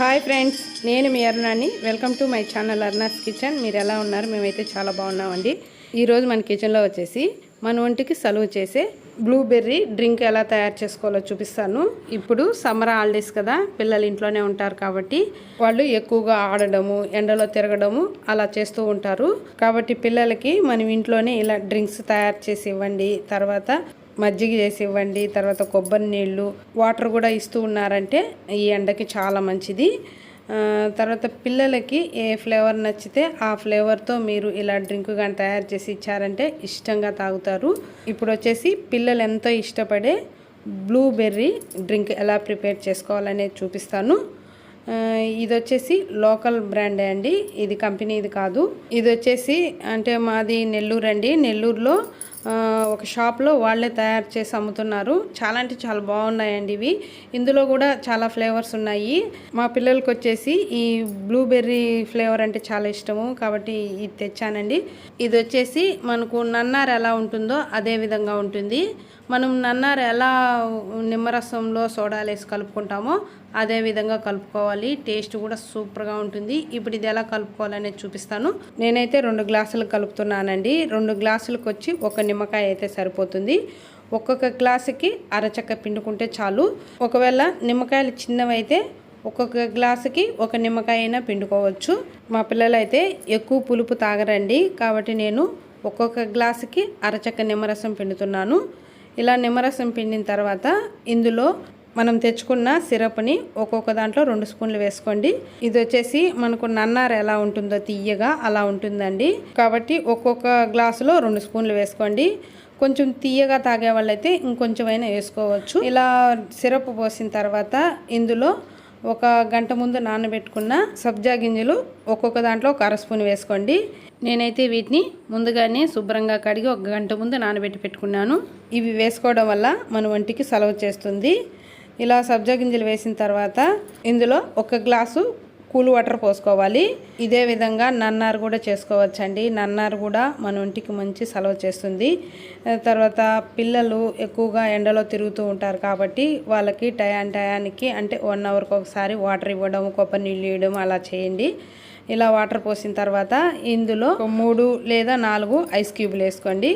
Hi friends నేను మీ అరుణాన్ని welcome to my channel Aruna's kitchen. మీరు ఎలా ఉన్నారు? మేమైతే చాలా బాగున్నామండి. ఈరోజు మన కిచెన్లో వచ్చేసి మన ఒంటికి సలువ చేసే బ్లూబెర్రీ డ్రింక్ ఎలా తయారు చేసుకోవాలో చూపిస్తాను. ఇప్పుడు సమ్మర్ హాలిడేస్ కదా పిల్లలు ఇంట్లోనే ఉంటారు కాబట్టి వాళ్ళు ఎక్కువగా ఆడడము ఎండలో తిరగడము అలా చేస్తూ ఉంటారు. కాబట్టి పిల్లలకి మనం ఇంట్లోనే ఇలా డ్రింక్స్ తయారు చేసి ఇవ్వండి. తర్వాత మజ్జిగ చేసి ఇవ్వండి తర్వాత కొబ్బరి నీళ్ళు వాటర్ కూడా ఇస్తూ ఉన్నారంటే ఈ ఎండకి చాలా మంచిది. తర్వాత పిల్లలకి ఏ ఫ్లేవర్ నచ్చితే ఆ ఫ్లేవర్తో మీరు ఇలా డ్రింక్ కానీ తయారు చేసి ఇచ్చారంటే ఇష్టంగా తాగుతారు. ఇప్పుడు వచ్చేసి పిల్లలు ఎంతో ఇష్టపడే బ్లూబెర్రీ డ్రింక్ ఎలా ప్రిపేర్ చేసుకోవాలనేది చూపిస్తాను. ఇది వచ్చేసి లోకల్ బ్రాండే అండి. ఇది కంపెనీ ఇది కాదు. ఇది వచ్చేసి అంటే మాది నెల్లూరు అండి నెల్లూరులో ఒక షాప్లో వాళ్ళే తయారు చేసి అమ్ముతున్నారు. చాలా అంటే చాలా బాగున్నాయండి ఇవి. ఇందులో కూడా చాలా ఫ్లేవర్స్ ఉన్నాయి. మా పిల్లలకి వచ్చేసి ఈ బ్లూబెర్రీ ఫ్లేవర్ అంటే చాలా ఇష్టము. కాబట్టి ఇది తెచ్చానండి. ఇది వచ్చేసి మనకు నన్నార ఎలా ఉంటుందో అదే విధంగా ఉంటుంది. మనం నన్నార్ ఎలా నిమ్మరసంలో సోడాలు వేసి కలుపుకుంటామో అదే విధంగా కలుపుకోవాలి. టేస్ట్ కూడా సూపర్గా ఉంటుంది. ఇప్పుడు ఇది ఎలా కలుపుకోవాలనేది చూపిస్తాను. నేనైతే రెండు గ్లాసులు కలుపుతున్నానండి. రెండు గ్లాసులకు వచ్చి ఒక నిమ్మకాయ అయితే సరిపోతుంది. ఒక్కొక్క గ్లాసుకి అరచక్క పిండుకుంటే చాలు. ఒకవేళ నిమ్మకాయలు చిన్నవైతే ఒక్కొక్క గ్లాసుకి ఒక నిమ్మకాయ అయినా పిండుకోవచ్చు. మా పిల్లలు అయితే ఎక్కువ పులుపు తాగరండి. కాబట్టి నేను ఒక్కొక్క గ్లాసుకి అరచక్క నిమ్మరసం పిండుతున్నాను. ఇలా నిమ్మరసం పిండిన తర్వాత ఇందులో మనం తెచ్చుకున్న సిరప్ని ఒక్కొక్క దాంట్లో రెండు స్పూన్లు వేసుకోండి. ఇది వచ్చేసి మనకు నన్నార ఎలా ఉంటుందో తీయగా అలా ఉంటుందండి. కాబట్టి ఒక్కొక్క గ్లాసులో రెండు స్పూన్లు వేసుకోండి. కొంచెం తీయగా తాగే వాళ్ళైతే ఇంకొంచెమైనా వేసుకోవచ్చు. ఇలా సిరప్ పోసిన తర్వాత ఇందులో ఒక గంట ముందు నానబెట్టుకున్న సబ్జా గింజలు ఒక్కొక్క దాంట్లో ఒక అర స్పూన్ వేసుకోండి. నేనైతే వీటిని ముందుగానే శుభ్రంగా కడిగి ఒక గంట ముందు నానబెట్టి పెట్టుకున్నాను. ఇవి వేసుకోవడం వల్ల మన ఒంటికి సలవ చేస్తుంది. ఇలా సబ్జా గింజలు వేసిన తర్వాత ఇందులో ఒక గ్లాసు కూల్ వాటర్ పోసుకోవాలి. ఇదే విధంగా నన్నారు కూడా చేసుకోవచ్చండి. నన్నారు కూడా మన ఒంటికి మంచి సలవ చేస్తుంది. తర్వాత పిల్లలు ఎక్కువగా ఎండలో తిరుగుతూ ఉంటారు కాబట్టి వాళ్ళకి టయాన్ టయానికి అంటే వన్ అవర్కి ఒకసారి వాటర్ ఇవ్వడం కొబ్బరి నీళ్ళు ఇవ్వడం అలా చేయండి. ఇలా వాటర్ పోసిన తర్వాత ఇందులో మూడు లేదా నాలుగు ఐస్ క్యూబ్లు వేసుకోండి.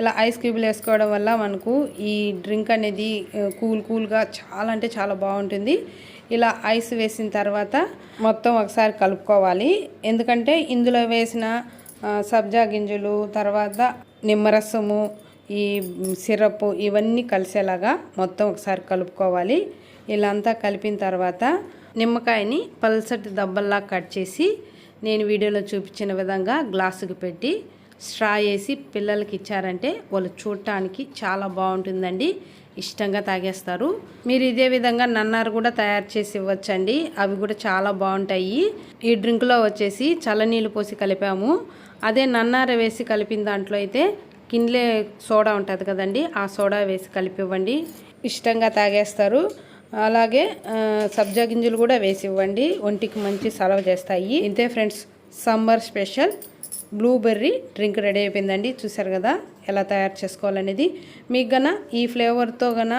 ఇలా ఐస్ క్యూబ్లు వేసుకోవడం వల్ల మనకు ఈ డ్రింక్ అనేది కూల్ కూల్గా చాలా అంటే చాలా బాగుంటుంది. ఇలా ఐస్ వేసిన తర్వాత మొత్తం ఒకసారి కలుపుకోవాలి. ఎందుకంటే ఇందులో వేసిన సబ్జా గింజలు తర్వాత నిమ్మరసము ఈ సిరప్ ఇవన్నీ కలిసేలాగా మొత్తం ఒకసారి కలుపుకోవాలి. ఇలా అంతా కలిపిన తర్వాత నిమ్మకాయని పల్సటి దబ్బల్లా కట్ చేసి నేను వీడియోలో చూపించిన విధంగా గ్లాసుకి పెట్టి స్ట్రా వేసి పిల్లలకి ఇచ్చారంటే వాళ్ళు చూడటానికి చాలా బాగుంటుందండి. ఇష్టంగా తాగేస్తారు. మీరు ఇదే విధంగా నన్నారు కూడా తయారు చేసి ఇవ్వచ్చండి. అవి కూడా చాలా బాగుంటాయి. ఈ డ్రింక్లో వచ్చేసి చల్లనీళ్ళు పోసి కలిపాము. అదే నన్నార వేసి కలిపిన దాంట్లో అయితే కిన్లే సోడా ఉంటుంది కదండి ఆ సోడా వేసి కలిపివ్వండి. ఇష్టంగా తాగేస్తారు. అలాగే సబ్జా గింజలు కూడా వేసి ఇవ్వండి. ఒంటికి మంచి సలవ చేస్తాయి. ఇంతే friends summer special blueberry drink ready అయిపోయిందండి. చూసారు కదా ఎలా తయారు చేసుకోవాలనేది. మీకు గన ఈ ఫ్లేవర్తో గన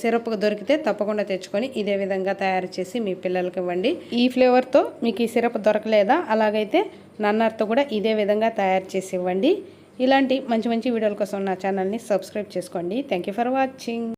సిరప్ దొరికితే తప్పకుండా తెచ్చుకొని ఇదే విధంగా తయారు చేసి మీ పిల్లలకి ఇవ్వండి. ఈ ఫ్లేవర్తో మీకు ఈ సిరప్ దొరకలేదా? అలాగైతే నన్నర్తో కూడా ఇదే విధంగా తయారు చేసి ఇవ్వండి. ఇలాంటి మంచి మంచి వీడియోల కోసం నా ఛానల్ని సబ్స్క్రైబ్ చేసుకోండి. Thank you for watching.